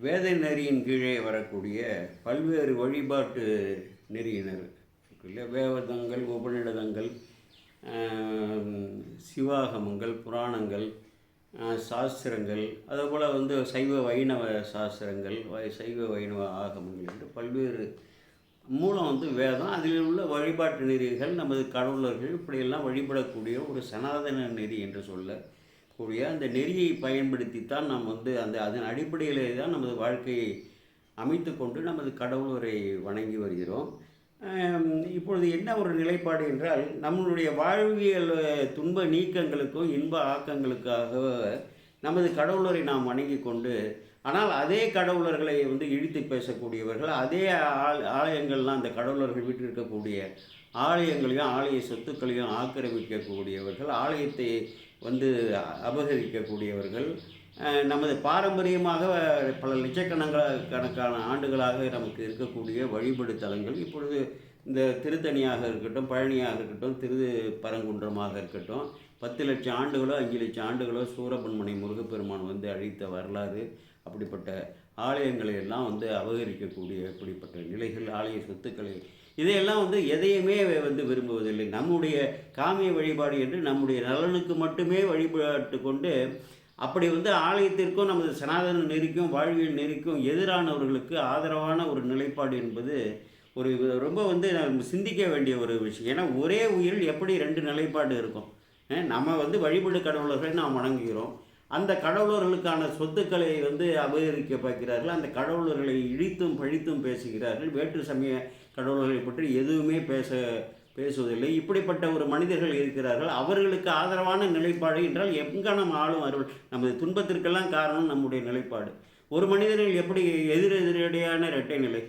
வேத நெறியின் கீழே வரக்கூடிய பல்வேறு வழிபாட்டு நெறியினர் இல்லை வேதங்கள் உபநிடதங்கள் சிவாகமங்கள் புராணங்கள் சாஸ்திரங்கள் அதுபோல் வந்து சைவ வைணவ சாஸ்திரங்கள் வை- சைவ வைணவ ஆகமங்கள் என்று பல்வேறு மூலம் வந்து வேதம் அதில் உள்ள வழிபாட்டு நெறிகள் நமது கடவுளர்கள் இப்படியெல்லாம் வழிபடக்கூடிய ஒரு சனாதன நெறி என்று சொல்ல கூறிய அந்த நெறியை பயன்படுத்தித்தான் நாம் வந்து அந்த அதன் அடிப்படையிலே தான் நமது வாழ்க்கையை அமைத்து கொண்டு நமது கடவுளரை வணங்கி வருகிறோம். இப்பொழுது என்ன ஒரு நிலைப்பாடு என்றால் நம்மளுடைய வாழ்வியல் துன்ப நீக்கங்களுக்கும் இன்ப ஆக்கங்களுக்காக நமது கடவுளரை நாம் வணங்கி கொண்டு ஆனால் அதே கடவுளர்களை வந்து இழுத்து பேசக்கூடியவர்கள் அதே ஆல் ஆலயங்கள்லாம் அந்த கடவுளர்கள் விட்டிருக்கக்கூடிய ஆலயங்களையும் ஆலய சொத்துக்களையும் ஆக்கிரமிக்கக்கூடியவர்கள் ஆலயத்தை வந்து அபகரிக்கக்கூடியவர்கள் நமது பாரம்பரியமாக பல லட்சக்கணக்கான கணக்கான ஆண்டுகளாக நமக்கு இருக்கக்கூடிய வழிபடு தலங்கள் இப்பொழுது இந்த திருத்தணியாக இருக்கட்டும் பழனியாக இருக்கட்டும் திரு பரங்குன்றமாக இருக்கட்டும் பத்து லட்சம் ஆண்டுகளோ அஞ்சு லட்சம் ஆண்டுகளோ சூரபன்மனை முருகப்பெருமான் வந்து அழித்த வரலாறு அப்படிப்பட்ட ஆலயங்களை எல்லாம் வந்து அபகரிக்கக்கூடிய இப்படிப்பட்ட நிலைகள் ஆலய சொத்துக்களை. இதையெல்லாம் வந்து எதையுமே வந்து விரும்புவதில்லை. நம்முடைய காமிய வழிபாடு என்று நம்முடைய நலனுக்கு மட்டுமே வழிபாட்டு கொண்டு அப்படி வந்து ஆலயத்திற்கும் நமது சனாதன நெறிக்கும் வாழ்வியல் நெறிக்கும் எதிரானவர்களுக்கு ஆதரவான ஒரு நிலைப்பாடு என்பது ஒரு ரொம்ப வந்து சிந்திக்க வேண்டிய ஒரு விஷயம். ஏன்னா ஒரே உயிரில் எப்படி ரெண்டு நிலைப்பாடு இருக்கும்? நம்ம வந்து வழிபடு கடவுளர்களை நாம் வணங்குகிறோம். அந்த கடவுளர்களுக்கான சொத்துக்களை வந்து அபகரிக்க பார்க்கிறார்கள். அந்த கடவுளர்களை இழித்தும் பழித்தும் பேசுகிறார்கள். வேற்று சமய கடவுளர்களை பற்றி எதுவுமே பேச பேசுவதில்லை. இப்படிப்பட்ட ஒரு மனிதர்கள் இருக்கிறார்கள். அவர்களுக்கு ஆதரவான நிலைப்பாடு என்றால் எங்கனம் ஆளும் அருள். நமது துன்பத்திற்கெல்லாம் காரணம் நம்முடைய நிலைப்பாடு. ஒரு மனிதர்கள் எப்படி எதிர் இரட்டை நிலை?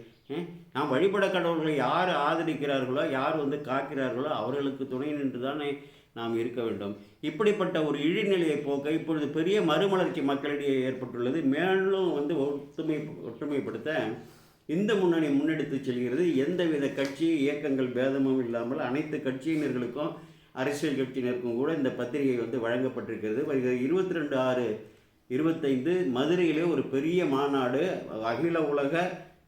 நாம் வழிபட கடவுள்களை யார் ஆதரிக்கிறார்களோ யார் வந்து காக்கிறார்களோ அவர்களுக்கு துணை நின்று தானே நாம் இருக்க வேண்டும். இப்படிப்பட்ட ஒரு இழிநிலையை போக்க இப்பொழுது பெரிய மறுமலர்ச்சி மக்களிடையே ஏற்பட்டுள்ளது. மேலும் வந்து ஒற்றுமை ஒற்றுமைப்படுத்த இந்த முன்னணி முன்னெடுத்து செல்கிறது. எந்தவித கட்சி இயக்கங்கள் பேதமும் இல்லாமல் அனைத்து கட்சியினர்களுக்கும் அரசியல் கட்சியினருக்கும் கூட இந்த பத்திரிகை வந்து வழங்கப்பட்டிருக்கிறது. வருகிற இருபத்தி ரெண்டு ஆறு இருபத்தைந்து மதுரையிலே ஒரு பெரிய மாநாடு அகில உலக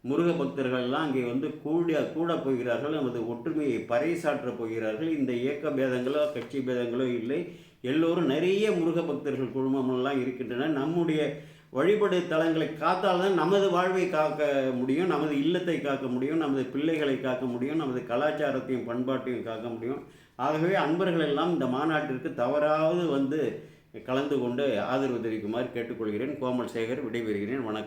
முருக பக்தர்கள் எல்லாம் அங்கே வந்து கூட கூட போகிறார்கள் நமது ஒற்றுமையை பறைசாற்றப் போகிறார்கள். இந்த இயக்க பேதங்களோ கட்சி பேதங்களோ இல்லை. எல்லோரும் நிறைய முருக பக்தர்கள் குழுமமெல்லாம் இருக்கின்றன. நம்முடைய வழிபடு தலங்களை காத்தால்தான் நமது வாழ்வை காக்க முடியும் நமது இல்லத்தை காக்க முடியும் நமது பிள்ளைகளை காக்க முடியும் நமது கலாச்சாரத்தையும் பண்பாட்டையும் காக்க முடியும். ஆகவே அன்பர்கள் எல்லாம் இந்த மாநாட்டிற்கு தவறாவது வந்து கலந்து கொண்டு ஆதரவு தெரிவிக்குமாறு கேட்டுக்கொள்கிறேன். கோமல் சேகர் விடைபெறுகிறேன். வணக்கம்.